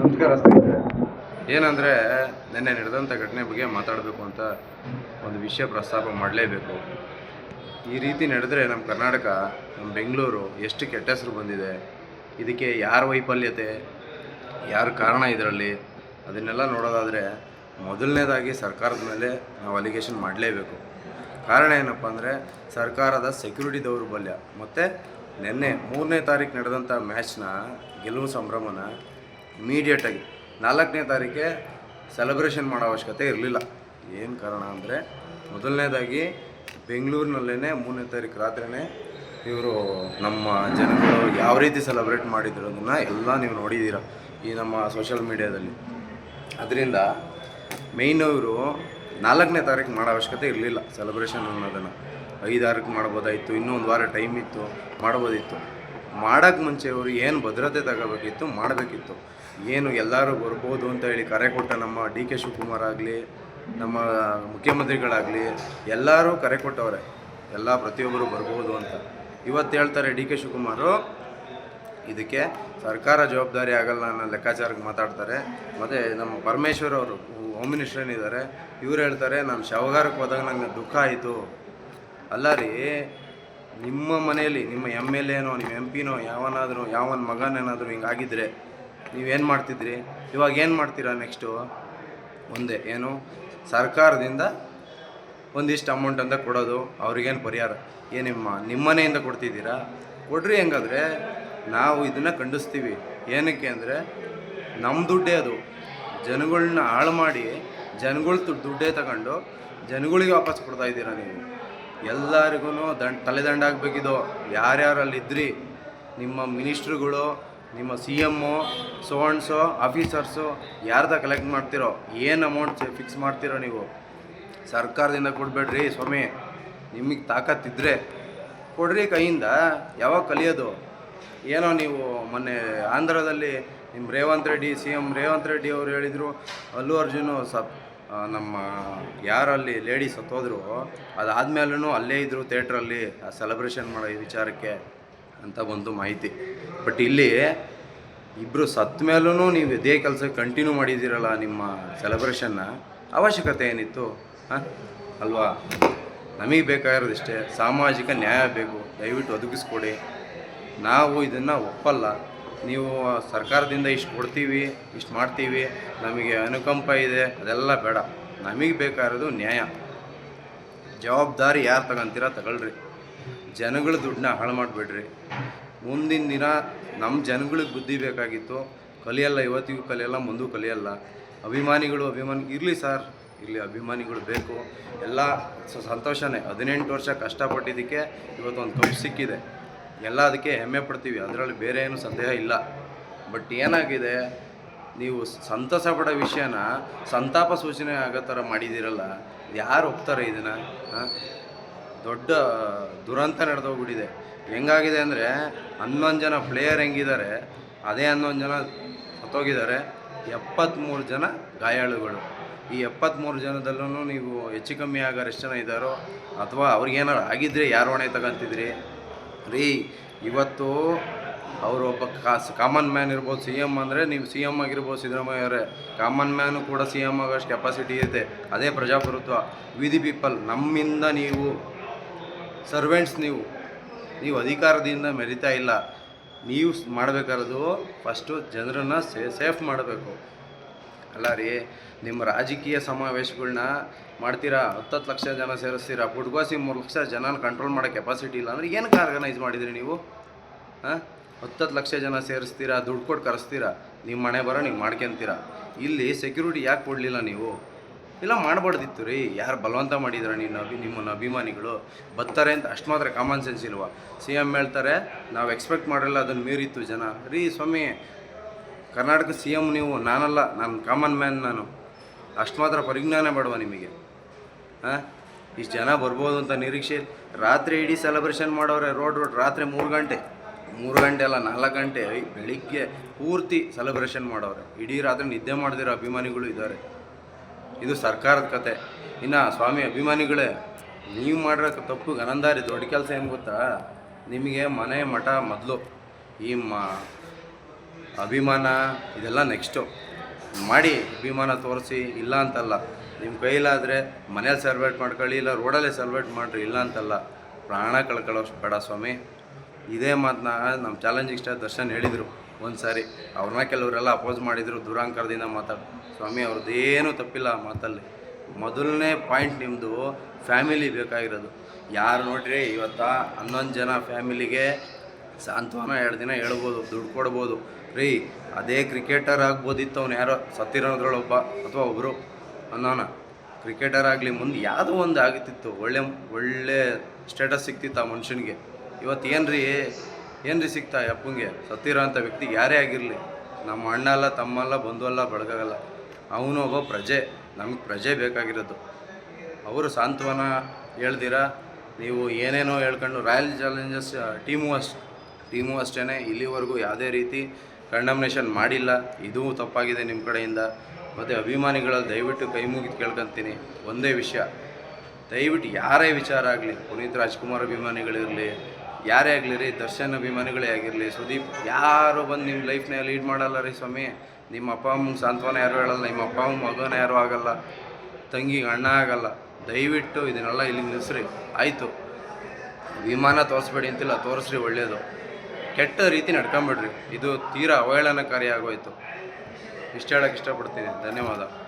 ನಮಸ್ಕಾರ ಸ್ನೇಹಿತರೆ. ಏನಂದರೆ ನಿನ್ನೆ ನಡೆದಂಥ ಘಟನೆ ಬಗ್ಗೆ ಮಾತಾಡಬೇಕು ಅಂತ ಒಂದು ವಿಷಯ ಪ್ರಸ್ತಾಪ ಮಾಡಲೇಬೇಕು. ಈ ರೀತಿ ನಡೆದ್ರೆ ನಮ್ಮ ಕರ್ನಾಟಕ ನಮ್ಮ ಬೆಂಗಳೂರು ಎಷ್ಟು ಕೆಟ್ಟ ಹೆಸರು ಬಂದಿದೆ. ಇದಕ್ಕೆ ಯಾರ ವೈಫಲ್ಯತೆ? ಯಾರ ಕಾರಣ ಇದರಲ್ಲಿ? ಅದನ್ನೆಲ್ಲ ನೋಡೋದಾದರೆ ಮೊದಲನೇದಾಗಿ ಸರ್ಕಾರದ ಮೇಲೆ ನಾವು ಅಲಿಗೇಷನ್ ಮಾಡಲೇಬೇಕು. ಕಾರಣ ಏನಪ್ಪ ಅಂದರೆ ಸರ್ಕಾರದ ಸೆಕ್ಯೂರಿಟಿ ದೌರ್ಬಲ್ಯ. ಮತ್ತು ನಿನ್ನೆ ಮೂರನೇ ತಾರೀಕು ನಡೆದಂಥ ಮ್ಯಾಚ್ನ ಗೆಲುವು ಸಂಭ್ರಮನ ಇಮಿಡಿಯೇಟಾಗಿ ನಾಲ್ಕನೇ ತಾರೀಕೆ ಸೆಲೆಬ್ರೇಷನ್ ಮಾಡೋ ಅವಶ್ಯಕತೆ ಇರಲಿಲ್ಲ. ಏನು ಕಾರಣ ಅಂದರೆ ಮೊದಲನೇದಾಗಿ ಬೆಂಗಳೂರಿನಲ್ಲೇ ಮೂರನೇ ತಾರೀಕು ರಾತ್ರಿನೇ ಇವರು ನಮ್ಮ ಜನಗಳು ಯಾವ ರೀತಿ ಸೆಲೆಬ್ರೇಟ್ ಮಾಡಿದ್ರು ಅದನ್ನು ಎಲ್ಲ ನೀವು ನೋಡಿದ್ದೀರ ಈ ನಮ್ಮ ಸೋಷಿಯಲ್ ಮೀಡ್ಯಾದಲ್ಲಿ ಅದರಿಂದ ಮೇಯ್ನ್ ಅವರು ನಾಲ್ಕನೇ ತಾರೀಕು ಮಾಡೋ ಅವಶ್ಯಕತೆ ಇರಲಿಲ್ಲ ಸೆಲೆಬ್ರೇಷನ್ ಅನ್ನೋದನ್ನು. ಐದಾರಕ್ಕೆ ಮಾಡ್ಬೋದಾಯಿತು ಇನ್ನೂ ಒಂದು ವಾರ ಟೈಮ್ ಇತ್ತು, ಮಾಡ್ಬೋದಿತ್ತು. ಮಾಡೋಕ್ಕೆ ಮುಂಚೆ ಅವರು ಏನು ಭದ್ರತೆ ತಗೋಬೇಕಿತ್ತು, ಮಾಡಬೇಕಿತ್ತು. ಏನು ಎಲ್ಲರೂ ಬರ್ಬೋದು ಅಂತ ಹೇಳಿ ಕರೆ ಕೊಟ್ಟ ನಮ್ಮ ಡಿ ಕೆ ಶಿವಕುಮಾರ್ ಆಗಲಿ, ನಮ್ಮ ಮುಖ್ಯಮಂತ್ರಿಗಳಾಗಲಿ, ಎಲ್ಲರೂ ಕರೆ ಕೊಟ್ಟವ್ರೆ. ಎಲ್ಲ ಪ್ರತಿಯೊಬ್ಬರು ಬರ್ಬೋದು ಅಂತ. ಇವತ್ತು ಹೇಳ್ತಾರೆ ಡಿ ಕೆ ಶಿವಕುಮಾರು, ಇದಕ್ಕೆ ಸರ್ಕಾರ ಜವಾಬ್ದಾರಿ ಆಗಲ್ಲ ಅನ್ನೋ ಲೆಕ್ಕಾಚಾರಕ್ಕೆ ಮಾತಾಡ್ತಾರೆ. ಮತ್ತು ನಮ್ಮ ಪರಮೇಶ್ವರ್ ಅವರು ಹೋಮ್ ಮಿನಿಸ್ಟರ್ ಏನಿದ್ದಾರೆ, ಇವ್ರು ಹೇಳ್ತಾರೆ, ನಾನು ಶವಗಾರಕ್ಕೆ ಹೋದಾಗ ನನಗೆ ದುಃಖ ಆಯಿತು. ಅಲ್ಲ ರೀ, ನಿಮ್ಮ ಮನೆಯಲ್ಲಿ, ನಿಮ್ಮ ಎಂ ಎಲ್ ಎನೋ, ನಿಮ್ಮ ಎಂ ಪಿನೋ, ಯಾವನಾದರೂ, ಯಾವನ ಮಗನೇನಾದರೂ ಹಿಂಗಾಗಿದ್ದರೆ ನೀವೇನು ಮಾಡ್ತಿದ್ರಿ? ಇವಾಗ ಏನು ಮಾಡ್ತೀರಾ ನೆಕ್ಸ್ಟು ಒಂದೇ, ಏನು? ಸರ್ಕಾರದಿಂದ ಒಂದಿಷ್ಟು ಅಮೌಂಟ್ ಅಂತ ಕೊಡೋದು, ಅವ್ರಿಗೇನು ಪರಿಹಾರ? ಏನು ನಿಮ್ಮ ನಿಮ್ಮನೆಯಿಂದ ಕೊಡ್ತಿದ್ದೀರಾ? ಕೊಡ್ರಿ ಹೆಂಗಾದರೆ, ನಾವು ಇದನ್ನು ಖಂಡಿಸ್ತೀವಿ. ಏನಕ್ಕೆ ಅಂದರೆ ನಮ್ಮ ದುಡ್ಡೇ ಅದು. ಜನಗಳನ್ನ ಹಾಳು ಮಾಡಿ, ಜನಗಳ ದುಡ್ಡೇ ತಗೊಂಡು, ಜನಗಳಿಗೆ ವಾಪಸ್ ಕೊಡ್ತಾ ಇದ್ದೀರಾ ನೀವು. ಎಲ್ಲರಿಗೂ ದಂಡ ತಲೆದಂಡ ಯಾರ್ಯಾರಲ್ಲಿ ಇದ್ರಿ ನಿಮ್ಮ ಮಿನಿಸ್ಟ್ರುಗಳು, ನಿಮ್ಮ C M, so and so, officers, ಯಾರ್ದ ಕಲೆಕ್ಟ್ ಮಾಡ್ತಿರೋ? ಏನು ಅಮೌಂಟ್ ಫಿಕ್ಸ್ ಮಾಡ್ತಿರೋ ನೀವು? ಸರ್ಕಾರದಿಂದ ಕೊಡಬೇಡ್ರಿ ಸ್ವಾಮಿ. ನಿಮಗೆ ತಾಕತ್ತಿದ್ರೆ ಕೊಡ್ರಿ ಕೈಯಿಂದ. ಯಾವಾಗ ಕಲಿಯೋದು? ಏನೋ ನೀವು ಮೊನ್ನೆ ಆಂಧ್ರದಲ್ಲಿ ನಿಮ್ಮ ರೇವಂತ್ ರೆಡ್ಡಿ, ಸಿ ಎಂ ರೇವಂತ್ ರೆಡ್ಡಿ ಅವರು ಹೇಳಿದರು, ಅಲ್ಲು ಅರ್ಜುನು ಸಪ್ ನಮ್ಮ ಯಾರಲ್ಲಿ ಲೇಡಿ ಸತ್ತೋದ್ರು ಅದಾದ್ಮೇಲೂ ಅಲ್ಲೇ ಇದ್ದರು ಥಿಯೇಟ್ರಲ್ಲಿ ಸೆಲೆಬ್ರೇಷನ್ ಮಾಡೋ ಈ ವಿಚಾರಕ್ಕೆ ಅಂತ ಬಂತು ಮಾಹಿತಿ. ಬಟ್ ಇಲ್ಲಿ ಇಬ್ಬರು ಸತ್ತ ಮೇಲೂ ನೀವು ಇದೇ ಕೆಲಸ ಕಂಟಿನ್ಯೂ ಮಾಡಿದ್ದೀರಲ್ಲ ನಿಮ್ಮ ಸೆಲೆಬ್ರೇಷನ್ನ ಅವಶ್ಯಕತೆ ಏನಿತ್ತು? ಹಾಂ? ಅಲ್ವಾ? ನಮಗೆ ಬೇಕಾಗಿರೋದಿಷ್ಟೇ ಸಾಮಾಜಿಕ ನ್ಯಾಯ ಬೇಕು. ದಯವಿಟ್ಟು ಒದಗಿಸ್ಕೊಡಿ. ನಾವು ಇದನ್ನು ಒಪ್ಪಲ್ಲ. ನೀವು ಸರ್ಕಾರದಿಂದ ಇಷ್ಟು ಕೊಡ್ತೀವಿ, ಇಷ್ಟು ಮಾಡ್ತೀವಿ, ನಮಗೆ ಅನುಕಂಪ ಇದೆ, ಅದೆಲ್ಲ ಬೇಡ. ನಮಗೆ ಬೇಕಾಗಿರೋದು ನ್ಯಾಯ. ಜವಾಬ್ದಾರಿ ಯಾರು ತಗೊಂತೀರ ತಗೊಳ್ರಿ. ಜನಗಳ ದುಡ್ಡನ್ನ ಹಾಳು ಮಾಡಿಬಿಡ್ರಿ. ಮುಂದಿನ ದಿನ ನಮ್ಮ ಜನಗಳಿಗೆ ಬುದ್ಧಿ ಬೇಕಾಗಿತ್ತು. ಕಲಿಯಲ್ಲ, ಇವತ್ತಿಗೂ ಕಲಿಯಲ್ಲ, ಮುಂದೂ ಕಲಿಯಲ್ಲ. ಅಭಿಮಾನಿಗಳು ಅಭಿಮಾನಿ, ಇರಲಿ ಸರ್ ಇಲ್ಲಿ ಅಭಿಮಾನಿಗಳು ಬೇಕು. ಎಲ್ಲ ಸಂತೋಷನೇ. ಹದಿನೆಂಟು ವರ್ಷ ಕಷ್ಟಪಟ್ಟಿದ್ದಕ್ಕೆ ಇವತ್ತೊಂದು ಕಪ್ ಸಿಕ್ಕಿದೆ. ಎಲ್ಲ ಅದಕ್ಕೆ ಹೆಮ್ಮೆ ಪಡ್ತೀವಿ. ಅದರಲ್ಲಿ ಬೇರೆ ಏನು ಸಂದೇಹ ಇಲ್ಲ. ಬಟ್ ಏನಾಗಿದೆ? ನೀವು ಸಂತಸ ಪಡೋ ವಿಷಯನ ಸಂತಾಪ ಸೂಚನೆ ಆಗೋ ಥರ ಮಾಡಿದ್ದೀರಲ್ಲ ಯಾರು ಒಪ್ತಾರೆ ಇದನ್ನು? ದೊಡ್ಡ ದುರಂತ ನಡೆದೋಗ್ಬಿಟ್ಟಿದೆ. ಹೆಂಗಾಗಿದೆ ಅಂದರೆ, ಹನ್ನೊಂದು ಜನ ಪ್ಲೇಯರ್ ಹೆಂಗಿದ್ದಾರೆ, ಅದೇ ಹನ್ನೊಂದು ಜನ ಸತ್ತೋಗಿದ್ದಾರೆ. ಎಪ್ಪತ್ತ್ಮೂರು ಜನ ಗಾಯಾಳುಗಳು. ಈ ಎಪ್ಪತ್ತ್ಮೂರು ಜನದಲ್ಲೂ ನೀವು ಹೆಚ್ಚು ಕಮ್ಮಿ ಆಗೋರು ಎಷ್ಟು ಜನ ಇದ್ದಾರೋ, ಅಥವಾ ಅವ್ರಿಗೇನಾರು ಆಗಿದ್ದರೆ ಯಾರು ಹೊಣೆ ತಗೊಂತಿದ್ರಿ? ರೀ, ಇವತ್ತು ಅವರು ಒಬ್ಬ ಕಾಸ್ ಕಾಮನ್ ಮ್ಯಾನ್ ಇರ್ಬೋದು ಸಿ ಎಂ ಅಂದರೆ ನೀವು ಸಿ ಎಂ ಆಗಿರ್ಬೋದು ಸಿದ್ದರಾಮಯ್ಯ ಅವರೇ. ಕಾಮನ್ ಮ್ಯಾನು ಕೂಡ ಸಿ ಎಂ ಆಗೋಷ್ಟು ಕೆಪಾಸಿಟಿ ಇರುತ್ತೆ. ಅದೇ ಪ್ರಜಾಪ್ರಭುತ್ವ. ವಿಧಿ ಪೀಪಲ್ ನಮ್ಮಿಂದ ನೀವು ಸರ್ವೆಂಟ್ಸ್ ನೀವು ನೀವು ಅಧಿಕಾರದಿಂದ ಮೆರಿತಾ ಇಲ್ಲ. ನೀವು ಮಾಡಬೇಕಾರದು ಫಸ್ಟು ಜನರನ್ನು ಸೇಫ್ ಮಾಡಬೇಕು. ಅಲ್ಲ ರೀ, ನಿಮ್ಮ ರಾಜಕೀಯ ಸಮಾವೇಶಗಳನ್ನ ಮಾಡ್ತೀರಾ? ಹತ್ತತ್ತು ಲಕ್ಷ ಜನ ಸೇರಿಸ್ತೀರಾ? ಪುಟ್ಗೋಸಿ ಮೂರು ಲಕ್ಷ ಜನನ ಕಂಟ್ರೋಲ್ ಮಾಡೋ ಕೆಪಾಸಿಟಿ ಇಲ್ಲ ಅಂದರೆ ಏನಕ್ಕೆ ಆರ್ಗನೈಸ್ ಮಾಡಿದ್ರಿ ನೀವು? ಹಾಂ? ಹತ್ತತ್ತು ಲಕ್ಷ ಜನ ಸೇರಿಸ್ತೀರಾ, ದುಡ್ಡು ಕೊಟ್ಟು ಕರೆಸ್ತೀರಾ? ನಿಮ್ಮ ಮನೆ ಬರೋ, ನೀವು ಮಾಡ್ಕೊಂತೀರಾ? ಇಲ್ಲಿ ಸೆಕ್ಯೂರಿಟಿ ಯಾಕೆ ಕೊಡಲಿಲ್ಲ ನೀವು? ಇಲ್ಲ ಮಾಡಬಾರ್ದಿತ್ತು ರೀ. ಯಾರು ಬಲವಂತ ಮಾಡಿದ್ರ ನೀನು ಅಭಿ, ನಿಮ್ಮನ್ನು ಅಭಿಮಾನಿಗಳು? ಬರ್ತಾರೆ ಅಂತ ಅಷ್ಟು ಮಾತ್ರ ಕಾಮನ್ ಸೆನ್ಸ್ ಇಲ್ವಾ? ಸಿ ಎಂ ಹೇಳ್ತಾರೆ, ನಾವು ಎಕ್ಸ್ಪೆಕ್ಟ್ ಮಾಡಿರಲ್ಲ ಅದನ್ನು ಮೀರಿತ್ತು ಜನ. ರೀ, ಸ್ವಾಮಿ ಕರ್ನಾಟಕ ಸಿ ಎಂ ನೀವು, ನಾನಲ್ಲ, ನಾನು ಕಾಮನ್ ಮ್ಯಾನ್ ನಾನು. ಅಷ್ಟು ಮಾತ್ರ ಪರಿಜ್ಞಾನ ಬೇಡವಾ ನಿಮಗೆ? ಹಾಂ ಇಷ್ಟು ಜನ ಬರ್ಬೋದು ಅಂತ ನಿರೀಕ್ಷೆ ರಾತ್ರಿ ಇಡೀ ಸೆಲೆಬ್ರೇಷನ್ ಮಾಡೋರೆ ರೋಡ್ ರೋಡ್ ರಾತ್ರಿ ಮೂರು ಗಂಟೆ. ಮೂರು ಗಂಟೆ ಅಲ್ಲ, ನಾಲ್ಕು ಗಂಟೆ. ಬೆಳಿಗ್ಗೆ ಪೂರ್ತಿ ಸೆಲೆಬ್ರೇಷನ್ ಮಾಡೋರೆ. ಇಡೀ ರಾತ್ರಿ ನಿದ್ದೆ ಮಾಡಿದಿರೋ ಅಭಿಮಾನಿಗಳು ಇದ್ದಾರೆ. ಇದು ಸರ್ಕಾರದ ಕತೆ. ಇನ್ನು ಸ್ವಾಮಿ ಅಭಿಮಾನಿಗಳೇ, ನೀವು ಮಾಡಿರೋ ತಪ್ಪು ಗನಂದಾರಿ ದೊಡ್ಡ ಕೆಲಸ ಏನು ಗೊತ್ತಾ? ನಿಮಗೆ ಮನೆ ಮಠ ಮೊದಲು. ಈ ಮಾ ಅಭಿಮಾನ ಇದೆಲ್ಲ ನೆಕ್ಸ್ಟು. ಮಾಡಿ ಅಭಿಮಾನ ತೋರಿಸಿ, ಇಲ್ಲ ಅಂತಲ್ಲ. ನಿಮ್ಮ ಕೈಲಾದರೆ ಮನೇಲಿ ಸೆಲೆಬ್ರೇಟ್ ಮಾಡ್ಕೊಳ್ಳಿ, ಇಲ್ಲ ರೋಡಲ್ಲೇ ಸೆಲೆಬ್ರೇಟ್ ಮಾಡಿರಿ, ಇಲ್ಲ ಅಂತಲ್ಲ. ಪ್ರಾಣ ಕಳ್ಕೊಳ್ಳೋಷ್ಟು ಬೇಡ ಸ್ವಾಮಿ. ಇದೇ ಮಾತನ್ನ ನಮ್ಮ ಚಾಲೆಂಜಿಂಗ್ ಸ್ಟಾರ್ ದರ್ಶನ್ ಹೇಳಿದರು ಒಂದು ಸಾರಿ ಅವ್ರನ್ನ ಕೆಲವರೆಲ್ಲ ಅಪೋಸ್ ಮಾಡಿದರು ದುರಾಂಕಾರದಿಂದ ಮಾತಾಡಿ. ಸ್ವಾಮಿ, ಅವ್ರದ್ದೇನೂ ತಪ್ಪಿಲ್ಲ ಆ ಮಾತಲ್ಲಿ. ಮೊದಲನೇ ಪಾಯಿಂಟ್ ನಿಮ್ಮದು ಫ್ಯಾಮಿಲಿ ಬೇಕಾಗಿರೋದು. ಯಾರು ನೋಡ್ರಿ, ಇವತ್ತ ಹನ್ನೊಂದು ಜನ ಫ್ಯಾಮಿಲಿಗೆ ಸಾಂತ್ವನ ಎರಡು ದಿನ ಹೇಳ್ಬೋದು, ದುಡ್ಡು ಕೊಡ್ಬೋದು. ರೀ, ಅದೇ ಕ್ರಿಕೆಟರ್ ಆಗ್ಬೋದಿತ್ತು ಅವ್ನು ಯಾರೋ ಸತ್ತಿರೋದ್ರೊಳೊಬ್ಬ ಅಥವಾ ಒಬ್ಬರು ಅನ್ನೋಣ ಕ್ರಿಕೆಟರ್ ಆಗಲಿ ಮುಂದೆ ಯಾವುದೋ ಒಂದು ಆಗುತ್ತಿತ್ತು ಒಳ್ಳೆ ಒಳ್ಳೆ ಸ್ಟೇಟಸ್ ಸಿಕ್ತಿತ್ತು ಆ ಮನುಷ್ಯನಿಗೆ. ಇವತ್ತು ಏನು ರೀ ಏನು ರೀ ಸಿಗ್ತಾ ಯಪ್ಪಂಗೆ ಸತ್ತಿರೋ ಅಂಥ ವ್ಯಕ್ತಿ ಯಾರೇ ಆಗಿರಲಿ, ನಮ್ಮ ಅಣ್ಣ ಅಲ್ಲ, ತಮ್ಮಲ್ಲ, ಬಂಧು ಅಲ್ಲ ಬೆಳಗಾಗಲ್ಲ ಅವನು ಒಬ್ಬ ಪ್ರಜೆ, ನಮಗೆ ಪ್ರಜೆ ಬೇಕಾಗಿರೋದು. ಅವರು ಸಾಂತ್ವನ ಹೇಳ್ದಿರ? ನೀವು ಏನೇನೋ ಹೇಳ್ಕೊಂಡು ರಾಯಲ್ ಚಾಲೆಂಜರ್ಸ್ ಟೀಮು ಅಷ್ಟು ಟೀಮು ಅಷ್ಟೇ ಇಲ್ಲಿವರೆಗೂ ಯಾವುದೇ ರೀತಿ ಕಂಡಮ್ನೇಷನ್ ಮಾಡಿಲ್ಲ, ಇದೂ ತಪ್ಪಾಗಿದೆ ನಿಮ್ಮ ಕಡೆಯಿಂದ. ಮತ್ತು ಅಭಿಮಾನಿಗಳಲ್ಲಿ ದಯವಿಟ್ಟು ಕೈ ಮುಗಿದು ಕೇಳ್ಕೊಂತೀನಿ. ಒಂದೇ ವಿಷಯ. ದಯವಿಟ್ಟು ಯಾರೇ ವಿಚಾರ ಆಗಲಿ, ಪುನೀತ್ ರಾಜ್ಕುಮಾರ್ ಅಭಿಮಾನಿಗಳಿರಲಿ ಯಾರೇ ಆಗಲಿ ರೀ, ದರ್ಶನ್ ಅಭಿಮಾನಿಗಳೇ ಆಗಿರಲಿ, ಸುದೀಪ್ ಯಾರು ಬಂದು ನಿಮ್ಮ ಲೈಫ್ನ ಲೀಡ್ ಮಾಡಲ್ಲ ರೀ ಸ್ವಾಮಿ. ನಿಮ್ಮ ಅಪ್ಪ ಅಮ್ಮಂಗೆ ಸಾಂತ್ವನ ಯಾರು ಹೇಳಲ್ಲ, ನಿಮ್ಮ ಅಪ್ಪ, ಅಮ್ಮ, ಮಗನ ಯಾರು ಆಗಲ್ಲ, ತಂಗಿಗೆ ಅಣ್ಣ ಆಗಲ್ಲ. ದಯವಿಟ್ಟು ಇದನ್ನೆಲ್ಲ ಇಲ್ಲಿ ನಿಲ್ಲಿಸ್ರಿ ಆಯಿತು. ವಿಮಾನ ತೋರಿಸ್ಬೇಡಿ ಅಂತಿಲ್ಲ, ತೋರಿಸ್ರಿ ಒಳ್ಳೆಯದು ಕೆಟ್ಟ ರೀತಿ ನಡ್ಕೊಂಬಿಡ್ರಿ. ಇದು ತೀರಾ ಅವಹೇಳನಕಾರಿ ಆಗೋಯ್ತು. ಇಷ್ಟು ಹೇಳಕ್ಕೆ ಇಷ್ಟಪಡ್ತೀನಿ. ಧನ್ಯವಾದ.